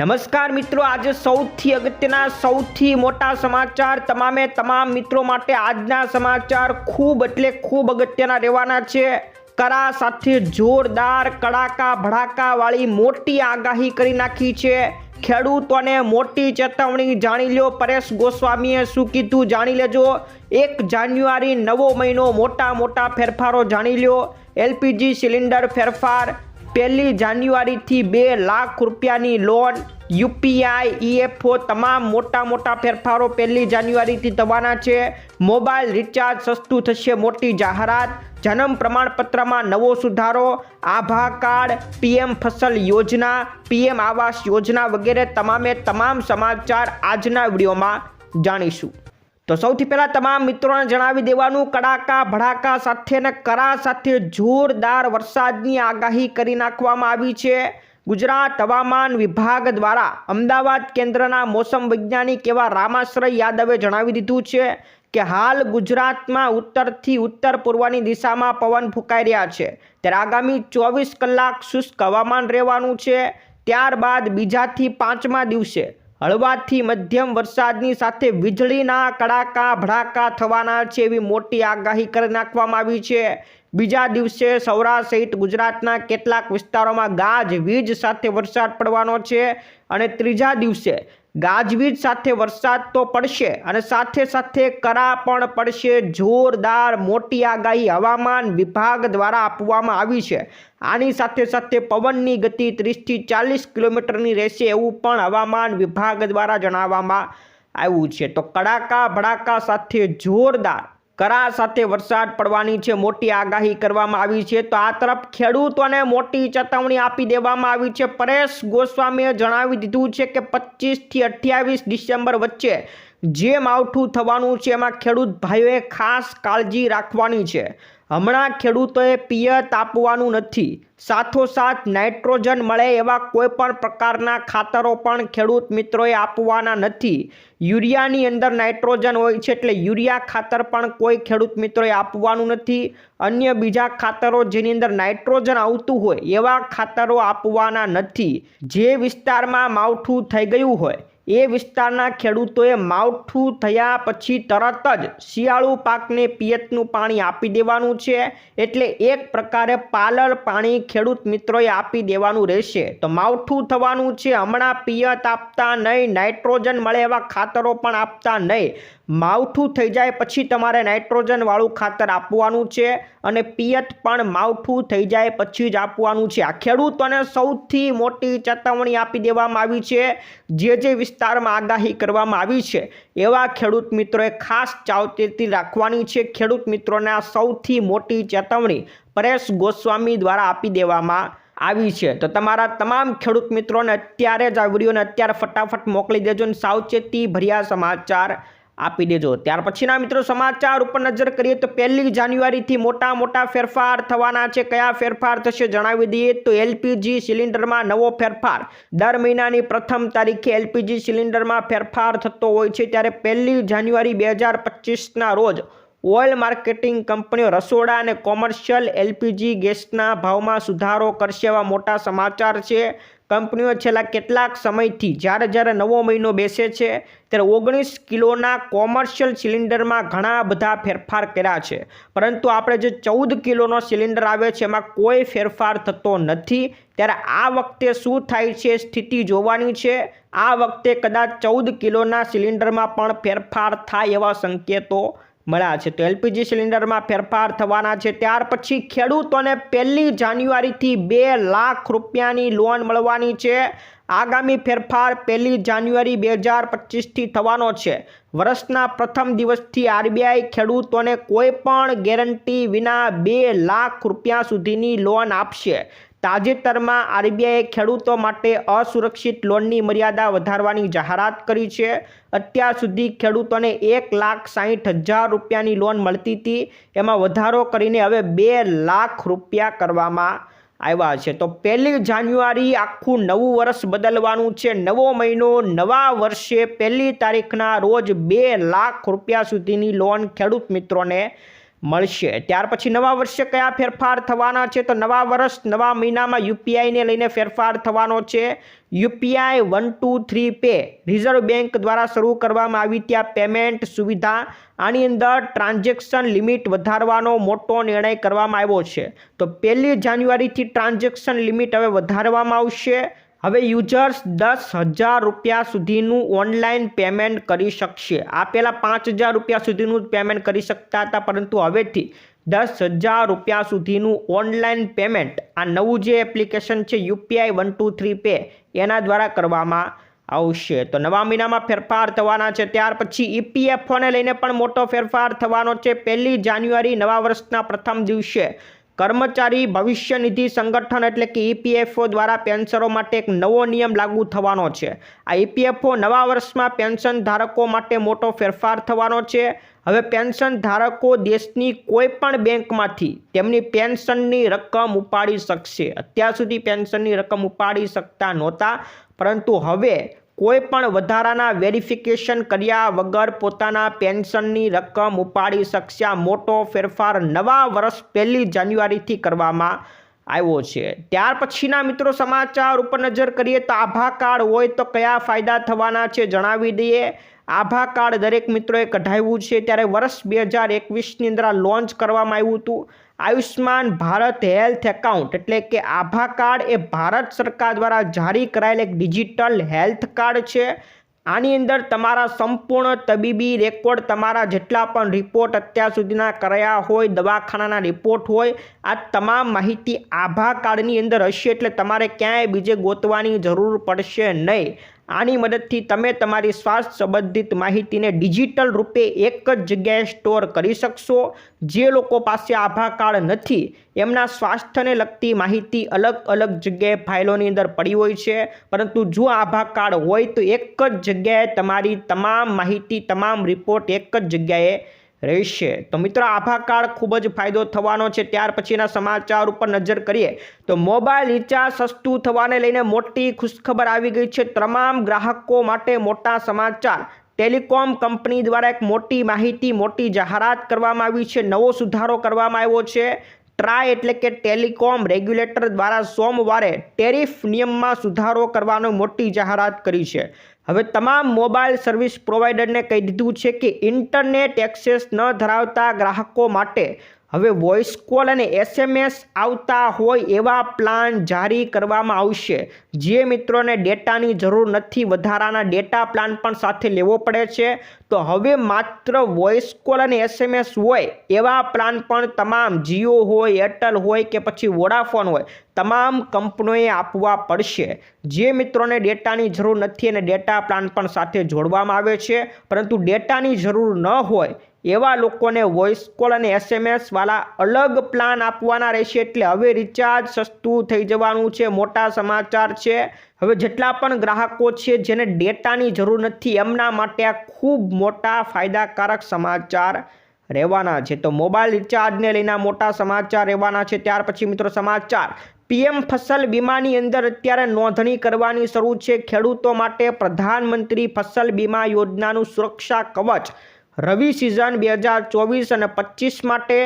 નમસ્કાર મિત્રો, આજે સૌથી અગત્યના, સૌથી મોટા સમાચાર તમામે તમામ મિત્રો માટે આજના સમાચાર ખૂબ એટલે ખૂબ અગત્યના રહેવાના છે. કરા સાથે જોરદાર કડાકા ભડાકાવાળી મોટી આગાહી કરી નાખી છે. ખેડૂતોને મોટી ચેતવણી જાણી લો પરેશ ગોસ્વામીએ શું કીધું જાણી લેજો. એક જાન્યુઆરી નવો મહિનો મોટા મોટા ફેરફારો જાણી લ્યો. એલપીજી સિલિન્ડર ફેરફાર પહેલી જાન્યુઆરીથી બે લાખ રૂપિયાની લોન યુપીઆઈ, ઈએફઓ તમામ મોટા મોટા ફેરફારો પહેલી જાન્યુઆરીથી થવાના છે. મોબાઈલ રિચાર્જ સસ્તું થશે, મોટી જાહેરાત. જન્મ પ્રમાણપત્રમાં નવો સુધારો. આભા કાર્ડ, પીએમ ફસલ યોજના, પીએમ આવાસ યોજના વગેરે તમામે તમામ સમાચાર આજના વિડીયોમાં જાણીશું. તો સૌથી પહેલાં તમામ મિત્રોને જણાવી દેવાનું, કડાકા, ભડાકા સાથે અને કરા સાથે જોરદાર વરસાદની આગાહી કરી નાખવામાં આવી છે. ગુજરાત હવામાન વિભાગ દ્વારા અમદાવાદ કેન્દ્રના મોસમ વૈજ્ઞાનિક એવા રામાશ્રય યાદવે જણાવી દીધું છે કે હાલ ગુજરાતમાં ઉત્તરથી ઉત્તર પૂર્વની દિશામાં પવન ફૂંકાઈ રહ્યા છે. ત્યારે આગામી ચોવીસ કલાક શુષ્ક હવામાન રહેવાનું છે. ત્યારબાદ બીજાથી પાંચમા દિવસે હળવાથી મધ્યમ વરસાદની સાથે વીજળીના કડાકા, ભડાકા થવાના છે એવી મોટી આગાહી કરી નાખવામાં આવી છે. બીજા દિવસે સૌરાષ્ટ્ર સહિત ગુજરાતના કેટલાક વિસ્તારોમાં ગાજ, વીજ સાથે વરસાદ પડવાનો છે અને ત્રીજા દિવસે ગાજવીજ સાથે વરસાદ તો પડશે અને સાથે સાથે કરા પણ પડશે. જોરદાર મોટી આગાહી હવામાન વિભાગ દ્વારા આપવામાં આવી છે. આની સાથે સાથે પવનની ગતિ ત્રીસથી ચાલીસ કિલોમીટરની રહેશે એવું પણ હવામાન વિભાગ દ્વારા જણાવવામાં આવ્યું છે. તો કડાકા ભડાકા સાથે જોરદાર કરા સાથે વરસાદ પડવાની છે, મોટી આગાહી કરવામાં આવી છે. તો આ તરફ ખેડૂતોને મોટી ચેતવણી આપી દેવામાં આવી છે. પરેશ ગોસ્વામીએ જણાવી દીધું છે કે પચીસથી અઠ્યાવીસ ડિસેમ્બર વચ્ચે જે માવઠું થવાનું છે, એમાં ખેડૂત ભાઈઓએ ખાસ કાળજી રાખવાની છે. હમણાં ખેડૂતોએ પિયત આપવાનું નથી. સાથોસાથ નાઇટ્રોજન મળે એવા કોઈ પણ પ્રકારના ખાતરો પણ ખેડૂત મિત્રોએ આપવાના નથી. યુરિયાની અંદર નાઇટ્રોજન હોય છે એટલે યુરિયા ખાતર પણ કોઈ ખેડૂત મિત્રોએ આપવાનું નથી. અન્ય બીજા ખાતરો જેની અંદર નાઇટ્રોજન આવતું હોય એવા ખાતરો આપવાના નથી. જે વિસ્તારમાં માવઠું થઈ ગયું હોય એ વિસ્તારના ખેડૂતોએ માવઠું થયા પછી તરત જ શિયાળુ પાકને પિયતનું પાણી આપી દેવાનું છે. એટલે એક પ્રકારે પાલર પાણી ખેડૂત મિત્રોએ આપી દેવાનું રહેશે. તો માવઠું થવાનું છે, હમણાં પિયત આપતા નહીં, નાઇટ્રોજન મળે એવા ખાતરો પણ આપતા નહીં. માવઠું થઈ જાય પછી તમારે નાઇટ્રોજનવાળું ખાતર આપવાનું છે અને પિયત પણ માવઠું થઈ જાય પછી જ આપવાનું છે. આ ખેડૂતોને સૌથી મોટી ચેતવણી આપી દેવામાં આવી છે, જે જે વિસ્તારમાં આગાહી કરવામાં આવી છે, એવા ખેડૂત મિત્રોએ ખાસ ચાવચેતી રાખવાની છે. ખેડૂત મિત્રોને આ સૌથી મોટી ચેતવણી પરેશ ગોસ્વામી દ્વારા આપી દેવામાં આવી છે. તો તમારા તમામ ખેડૂત મિત્રોને અત્યારે જ આ વિડીયોને અત્યારે ફટાફટ મોકલી દેજો અને સાવચેતી ભર્યા સમાચાર આપી દેજો. ત્યાર પછીના મિત્રો સમાચાર ઉપર નજર કરીએ તો પહેલી જાન્યુઆરીથી મોટા મોટા ફેરફાર થવાના છે. કયા ફેરફાર થશે જણાવી દઈએ તો એલપીજી સિલિન્ડરમાં નવો ફેરફાર. દર મહિનાની પ્રથમ તારીખે એલપીજી સિલિન્ડરમાં ફેરફાર થતો હોય છે ત્યારે પહેલી જાન્યુઆરી બે હજાર પચીસના રોજ ઓઇલ માર્કેટિંગ કંપનીઓ રસોડા અને કોમર્શિયલ એલપીજી ગેસના ભાવમાં સુધારો કરશે એવા મોટા સમાચાર છે. કંપનીઓ છેલ્લા કેટલાક સમયથી જ્યારે જ્યારે નવો મહિનો બેસે છે, ત્યારે ઓગણીસ કિલોના કોમર્શિયલ સિલિન્ડરમાં ઘણા બધા ફેરફાર કર્યા છે. પરંતુ આપણે જે ચૌદ કિલોનો સિલિન્ડર આવે છે, એમાં કોઈ ફેરફાર થતો નથી. ત્યારે આ વખતે શું થાય છે સ્થિતિ જોવાની છે? આ વખતે કદાચ ચૌદ કિલોના સિલિન્ડરમાં પણ ફેરફાર થાય એવા સંકેતો મળ્યા છે. તો એલપીજી સિલિન્ડરમાં ફેરફાર થવાના છે. ત્યાર પછી ખેડૂતોને પહેલી જાન્યુઆરીથી બે લાખ રૂપિયાની લોન મળવાની છે. આગામી ફેરફાર પહેલી જાન્યુઆરી બે હજાર પચીસથી થવાનો છે. વર્ષના પ્રથમ દિવસથી આરબીઆઈ ખેડૂતોને કોઈ પણ ગેરંટી વિના બે લાખ રૂપિયા સુધીની લોન આપશે. તાજેતરમાં આરબીઆઈએ ખેડૂતો માટે અસુરક્ષિત લોનની મર્યાદા વધારવાની જાહેરાત કરી છે. અત્યાર સુધી ખેડૂતોને એક લાખ સાહીઠ હજાર રૂપિયાની લોન મળતી હતી. એમાં વધારો કરીને હવે બે લાખ રૂપિયા કરવામાં આવ્યા છે. તો પહેલી જાન્યુઆરી આખું નવું વર્ષ બદલવાનું છે. નવો મહિનો, નવા વર્ષે પહેલી તારીખના રોજ બે લાખ રૂપિયા સુધીની લોન ખેડૂત મિત્રોને મળશે. ત્યાર પછી નવા વર્ષે કયા ફેરફાર થવાના છે? તો નવા વર્ષ, નવા મહિનામાં યુપીઆઈને લઈને ફેરફાર થવાનો છે. UPI one, two, three, pay reserve bank દ્વારા શરૂ કરવામાં આવી ત્યાં પેમેન્ટ સુવિધા. આની અંદર ટ્રાન્ઝેક્શન લિમિટ વધારવાનો મોટો નિર્ણય કરવામાં આવ્યો છે. તો પહેલી જાન્યુઆરીથી ટ્રાન્ઝેક્શન લિમિટ હવે વધારવામાં આવશે. હવે યુઝર્સ દસ હજાર રૂપિયા સુધીનું ઓનલાઈન પેમેન્ટ કરી શકશે. આ પહેલાં પાંચ હજાર રૂપિયા સુધીનું જ પેમેન્ટ કરી શકતા હતા, પરંતુ હવેથી દસ હજાર રૂપિયા સુધીનું ઓનલાઈન પેમેન્ટ આ નવું જે એપ્લિકેશન છે UPI one two three pay, એના દ્વારા કરવામાં આવશે. તો નવા મહિનામાં ફેરફાર થવાના છે, ત્યાર પછી ઈપીએફઓને લઈને પણ મોટો ફેરફાર થવાનો છે. પહેલી જાન્યુઆરી નવા વર્ષના પ્રથમ દિવસે કર્મચારી ભવિષ્ય નિધિ સંગઠન એટલે કે ઈપીએફઓ દ્વારા પેન્શનો માટે એક નવો નિયમ લાગુ થવાનો છે. આ ઈપીએફઓ નવા વર્ષમાં પેન્શન ધારકો માટે મોટો ફેરફાર થવાનો છે. હવે પેન્શન ધારકો દેશની કોઈ પણ બેંકમાંથી તેમની પેન્શનની રકમ ઉપાડી શકશે. અત્યાર સુધી પેન્શનની રકમ ઉપાડી શકતા નહોતા. પરંતુ હવે કોઈ પણ વધારાના વેરિફિકેશન કર્યા વગર પોતાના પેન્શનની રકમ ઉપાડી શકશે મોટો ફેરફાર નવા વર્ષ પહેલી જાન્યુઆરીથી કરવામાં આવ્યો છે. ત્યાર પછીના મિત્રો સમાચાર ઉપર નજર કરીએ તો આભા કાર્ડ હોય તો કયા ફાયદા થવાના છે જણાવી દઈએ. આભા કાર્ડ દરેક મિત્રોએ કઢાવ્યું છે. ત્યારે વર્ષ બે હજાર એકવીસની અંદર લોન્ચ કરવામાં આવ્યું હતું. આયુષ્માન ભારત હેલ્થ એકાઉન્ટ એટલે કે આભા કાર્ડ એ ભારત સરકાર દ્વારા જારી કરાયેલ એક ડિજિટલ હેલ્થ કાર્ડ છે. આની અંદર તમારા સંપૂર્ણ તબીબી રેકોર્ડ તમારા જેટલા પણ રિપોર્ટ અત્યાર સુધીના કરાયા હોય, દવાખાનાના રિપોર્ટ હોય, આ તમામ માહિતી આભા કાર્ડની અંદર હશે એટલે તમારે ક્યાંય બીજે ગોતવાની જરૂર પડશે નહીં. આની મદદથી તમે તમારી સ્વાસ્થ્ય સંબંધિત માહિતીને ડિજિટલ રૂપે એક જ જગ્યાએ સ્ટોર કરી શકશો. જે લોકો પાસે આભા કાર્ડ નથી, એમના સ્વાસ્થ્યને લગતી માહિતી અલગ અલગ જગ્યાએ ફાઇલોની અંદર પડી હોય છે. પરંતુ જો આભા કાર્ડ હોય તો એક જ જગ્યાએ તમારી તમામ માહિતી, તમામ રિપોર્ટ એક જ જગ્યાએ રહેશે તો મિત્રો આભા કાર્ડ ખૂબ જ ફાયદો થવાનો છે. ત્યાર પછીના સમાચાર ઉપર નજર કરીએ તો મોબાઈલ રિચાર્જ સસ્તું થવાને લઈને મોટી ખુશખબર આવી ગઈ છે. તમામ ગ્રાહકો માટે મોટા સમાચાર. ટેલિકોમ કંપની દ્વારા એક મોટી માહિતી, મોટી જાહેરાત કરવામાં આવી છે. નવો સુધારો કરવામાં આવ્યો છે. ટ્રાય એટલે કે ટેલિકોમ રેગ્યુલેટર દ્વારા સોમવારે ટેરિફ નિયમમાં સુધારો કરવાનો મોટી જાહેરાત કરી છે. હવે તમામ મોબાઈલ સર્વિસ પ્રોવાઈડરને કહી દીધું છે કે ઇન્ટરનેટ એક્સેસ ન ધરાવતા ગ્રાહકો માટે હવે વોઇસ કોલ અને એસએમએસ આવતા હોય એવા પ્લાન જારી કરવામાં આવશે. જે મિત્રોને ડેટાની જરૂર નથી, વધારાના ડેટા પ્લાન પણ સાથે લેવો પડે છે. તો હવે માત્ર વોઇસ કોલ અને એસએમએસ હોય એવા પ્લાન પણ તમામ જીઓ હોય એરટેલ હોય કે પછી વોડાફોન હોય તમામ કંપનીઓએ આપવા પડશે. જે મિત્રોને ડેટાની જરૂર નથી અને ડેટા પ્લાન પણ સાથે જોડવામાં આવે છે, પરંતુ ડેટાની જરૂર ન હોય એવા લોકોને વોઇસ કોલ અને એસએમએસવાળા અલગ પ્લાન આપવાના રહેશે એટલે હવે રિચાર્જ સસ્તું થઈ જવાનું છે, મોટા સમાચાર છે. હવે જેટલા પણ ગ્રાહકો છે જેને ડેટાની જરૂર નથી, એમના માટે આ ખૂબ મોટા ફાયદાકારક સમાચાર રહેવાના છે. તો મોબાઈલ રિચાર્જને લઈને મોટા સમાચાર રહેવાના છે. ત્યાર પછી મિત્રો સમાચાર. પીએમ ફસલ બીમાની અંદર અત્યારે નોંધણી કરવાની શરૂ છે. ખેડૂતો માટે પ્રધાનમંત્રી ફસલ બીમા યોજનાનું સુરક્ષા કવચ રવિ સિઝન બે હજાર ચોવીસ અને પચીસ માટે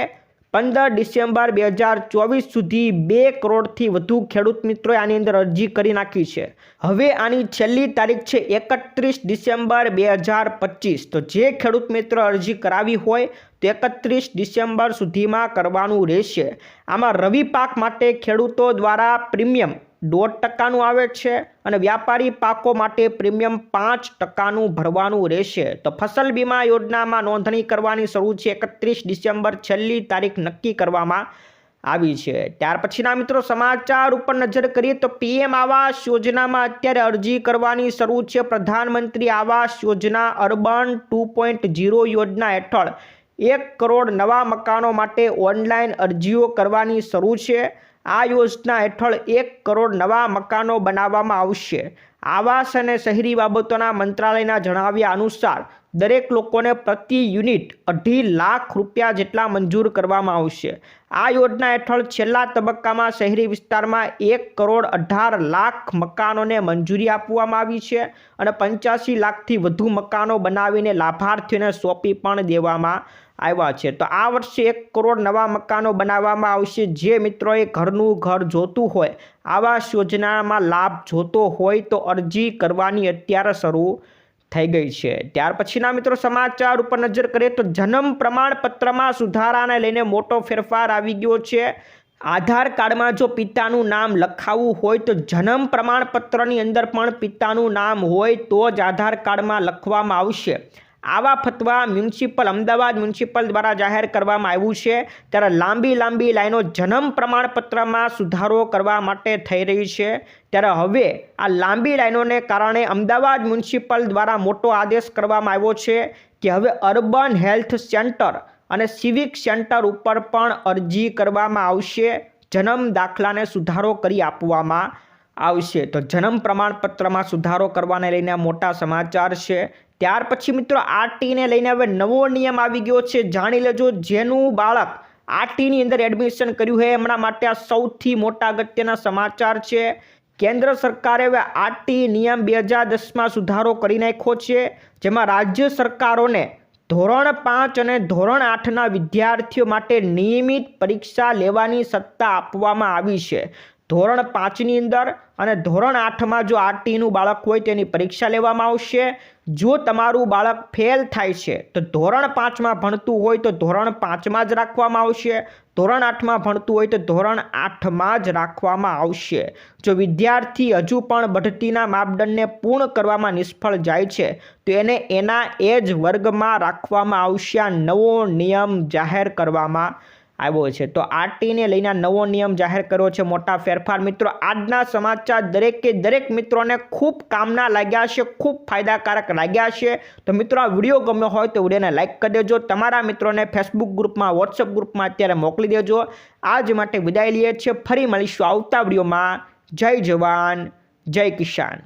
પંદર ડિસેમ્બર બે હજાર ચોવીસ સુધી બે કરોડથી વધુ ખેડૂત મિત્રોએ આની અંદર અરજી કરી નાખી છે. હવે આની છેલ્લી તારીખ છે એકત્રીસ ડિસેમ્બર બે હજાર પચીસ. તો જે ખેડૂત મિત્રો અરજી કરાવી હોય એકત્રીસ ડિસેમ્બર સુધીમાં કરવાનું રહેશે. આમાં રવિ પાક માટે ખેડૂતો દ્વારા પ્રીમિયમ દોઢ ટકાનું આવે છે અને વ્યાપારી પાકો માટે પ્રીમિયમ પાંચ ટકાનું ભરવાનું રહેશે. તો ફસલ બીમા યોજનામાં નોંધણી કરવાની શરૂ છે એકત્રીસ ડિસેમ્બર છેલ્લી તારીખ નક્કી કરવામાં આવી છે. ત્યાર પછીના મિત્રો સમાચાર ઉપર નજર કરીએ તો પીએમ આવાસ યોજનામાં અત્યારે અરજી કરવાની શરૂ છે. પ્રધાનમંત્રી આવાસ યોજના અર્બન ટુ યોજના હેઠળ એક કરોડ નવા મકાનો માટે ઓનલાઈન અરજીઓ કરવાની શરૂ છે. આ યોજના હેઠળ એક કરોડ નવા મકાનો બનાવવામાં આવશે. આવાસ અને શહેરી બાબતોના મંત્રાલયના જણાવ્યા અનુસાર દરેક લોકોને પ્રતિ યુનિટ અઢી લાખ રૂપિયા જેટલા મંજૂર કરવામાં આવશે. આ યોજના હેઠળ છેલ્લા તબક્કામાં શહેરી વિસ્તારમાં એક કરોડ અઢાર લાખ મકાનોને મંજૂરી આપવામાં આવી છે અને પંચ્યાસી લાખથી વધુ મકાનો બનાવીને લાભાર્થીઓને સોંપી પણ દેવામાં આવ્યા છે. તો આ વર્ષે એક કરોડ નવા મકાનો બનાવવામાં આવશે. જે મિત્રોએ ઘરનું ઘર જોતું હોય આવાસ યોજનામાં લાભ જોતો હોય તો અરજી કરવાની અત્યારે શરૂ થઈ ગઈ છે. ત્યાર પછીના મિત્રો સમાચાર ઉપર નજર કરીએ તો જન્મ પ્રમાણપત્રમાં સુધારાને લઈને મોટો ફેરફાર આવી ગયો છે. આધાર કાર્ડમાં જો પિતાનું નામ લખાવવું હોય તો જન્મ પ્રમાણપત્રની અંદર પણ પિતાનું નામ હોય તો જ આધાર કાર્ડમાં લખવામાં આવશે. આવા ફતવા મ્યુનિસિપલ અમદાવાદ મ્યુનિસિપલ દ્વારા જાહેર કરવામાં આવ્યું છે. ત્યારે લાંબી લાંબી લાઈનો જન્મ પ્રમાણપત્રમાં સુધારો કરવા માટે થઈ રહી છે. ત્યારે હવે આ લાંબી લાઈનોને કારણે અમદાવાદ મ્યુનિસિપલ દ્વારા મોટો આદેશ કરવામાં આવ્યો છે કે હવે અર્બન હેલ્થ સેન્ટર અને સિવિક સેન્ટર ઉપર પણ અરજી કરવામાં આવશે. જન્મ દાખલાને સુધારો કરી આપવામાં આવશે. તો જન્મ પ્રમાણપત્રમાં સુધારો કરવાને લઈને મોટા સમાચાર છે. ત્યાર પછી મિત્રો આરટીને લઈને હવે નવો નિયમ આવી ગયો છે. જાણી લેજો, જેનું બાળક આરટીની અંદર એડમિશન કર્યું છે, એમના માટે આ સૌથી મોટા અગત્યના સમાચાર છે. કેન્દ્ર સરકારે હવે આરટી નિયમ બે હજાર દસમાં સુધારો કરી નાખ્યો છે, જેમાં રાજ્ય સરકારોને ધોરણ પાંચ અને ધોરણ આઠના વિદ્યાર્થીઓ માટે નિયમિત પરીક્ષા લેવાની સત્તા આપવામાં આવી છે. ધોરણ પાંચની અંદર અને ધોરણ આઠમાં જો આરટીનું બાળક હોય તેની પરીક્ષા લેવામાં આવશે. જો તમારું બાળક ફેલ થાય છે, તો ધોરણ પાંચમાં ભણતું હોય તો ધોરણ પાંચમાં જ રાખવામાં આવશે. ધોરણ આઠમાં ભણતું હોય તો ધોરણ આઠમાં જ રાખવામાં આવશે. જો વિદ્યાર્થી હજુ પણ બઢતીના માપદંડને પૂર્ણ કરવામાં નિષ્ફળ જાય છે, તો એને એના એ જ વર્ગમાં રાખવામાં આવશે. આ નવો નિયમ જાહેર કરવામાં આવ્યો છે. તો આરટીને લઈને નવો નિયમ જાહેર કર્યો છે. મોટા ફેરફાર મિત્રો, આજના સમાચાર દરેકે દરેક મિત્રોને ખૂબ કામના લાગ્યા છે, ખૂબ ફાયદાકારક લાગ્યા છે. તો મિત્રો, આ વીડિયો ગમ્યો હોય તો વિડીયોને લાઇક કરી દેજો. તમારા મિત્રોને ફેસબુક ગ્રુપમાં વોટ્સઅપ ગ્રુપમાં અત્યારે મોકલી દેજો. આજ માટે વિદાય લઈએ છીએ. ફરી મળીશું આવતા વિડીયોમાં. જય જવાન, જય કિસાન.